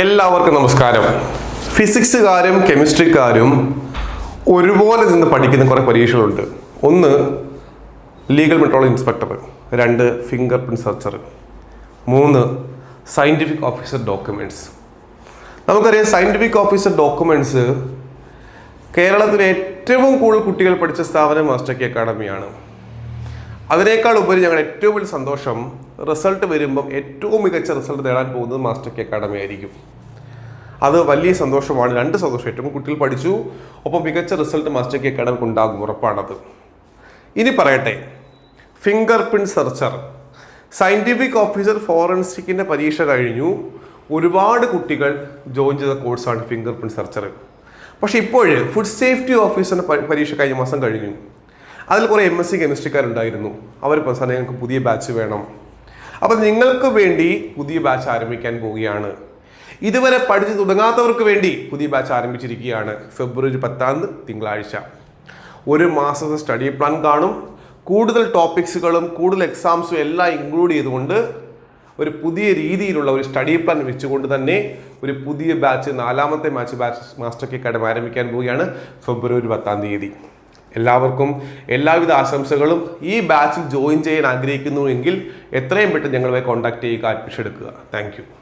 എല്ലാവർക്കും നമസ്കാരം. ഫിസിക്സുകാരും കെമിസ്ട്രിക്കാരും ഒരുപോലെ നിന്ന് പഠിക്കുന്ന കുറേ പരീക്ഷകളുണ്ട്. ഒന്ന് ലീഗൽ മെട്രോളജി ഇൻസ്പെക്ടർ രണ്ട് ഫിംഗർ പ്രിന്റ് സെർച്ചർ മൂന്ന് സയന്റിഫിക് ഓഫീസർ ഡോക്യുമെന്റ്സ് നമുക്കറിയാം സയന്റിഫിക് ഓഫീസർ ഡോക്യുമെന്റ്സ് കേരളത്തിലെ ഏറ്റവും കൂടുതൽ കുട്ടികൾ പഠിച്ച സ്ഥാപനം മാസ്റ്റർ കെ അക്കാഡമിയാണ്. അതിനേക്കാൾ ഉപരി ഞങ്ങൾ ഏറ്റവും വലിയ സന്തോഷം റിസൾട്ട് വരുമ്പം ഏറ്റവും മികച്ച റിസൾട്ട് നേടാൻ പോകുന്നത് മാസ്റ്റർ കെ അക്കാഡമി ആയിരിക്കും. അത് വലിയ സന്തോഷമാണ്. രണ്ട് സന്തോഷം. ഏറ്റവും കുട്ടികൾ പഠിച്ചു. ഒപ്പം മികച്ച റിസൾട്ട് മാസ്റ്റർ കെ അക്കാഡമിക്ക് ഉണ്ടാകും ഉറപ്പാണത്. ഇനി പറയട്ടെ. Finger print searcher scientific officer ഫോറൻസിക്കിന്റെ പരീക്ഷ കഴിഞ്ഞു. ഒരുപാട് കുട്ടികൾ ജോയിൻ ചെയ്ത കോഴ്സാണ് ഫിംഗർ പ്രിന്റ് സെർച്ചർ പക്ഷേ ഇപ്പോൾ ഫുഡ് സേഫ്റ്റി ഓഫീസറിന്റെ പരീക്ഷ കഴിഞ്ഞ മാസം കഴിഞ്ഞു. അതിൽ കുറേ എം എസ് സി കെമിസ്ട്രിക്കാരുണ്ടായിരുന്നു അവർ സാറേ ഞങ്ങൾക്ക് പുതിയ ബാച്ച് വേണം. അപ്പം നിങ്ങൾക്ക് വേണ്ടി പുതിയ ബാച്ച് ആരംഭിക്കാൻ പോവുകയാണ്. ഇതുവരെ പഠിച്ചു തുടങ്ങാത്തവർക്ക് വേണ്ടി പുതിയ ബാച്ച് ആരംഭിച്ചിരിക്കുകയാണ്. ഫെബ്രുവരി പത്താം തിങ്കളാഴ്ച. ഒരു മാസത്തെ സ്റ്റഡി പ്ലാൻ കാണും. കൂടുതൽ ടോപ്പിക്സുകളും കൂടുതൽ എക്സാംസും എല്ലാം ഇൻക്ലൂഡ് ചെയ്തുകൊണ്ട് ഒരു പുതിയ രീതിയിലുള്ള ഒരു സ്റ്റഡി പ്ലാൻ വെച്ചുകൊണ്ട് തന്നെ ഒരു പുതിയ ബാച്ച് നാലാമത്തെ match batch master K academy ആരംഭിക്കാൻ പോവുകയാണ് ഫെബ്രുവരി പത്താം തീയതി. എല്ലാവർക്കും എല്ലാവിധ ആശംസകളും ഈ ബാച്ചിൽ ജോയിൻ ചെയ്യാൻ ആഗ്രഹിക്കുന്നു എങ്കിൽ എത്രയും പെട്ടെന്ന് ഞങ്ങളുമായി കോൺടാക്ട് ചെയ്യുക അഡ്മിഷൻ എടുക്കുക. താങ്ക്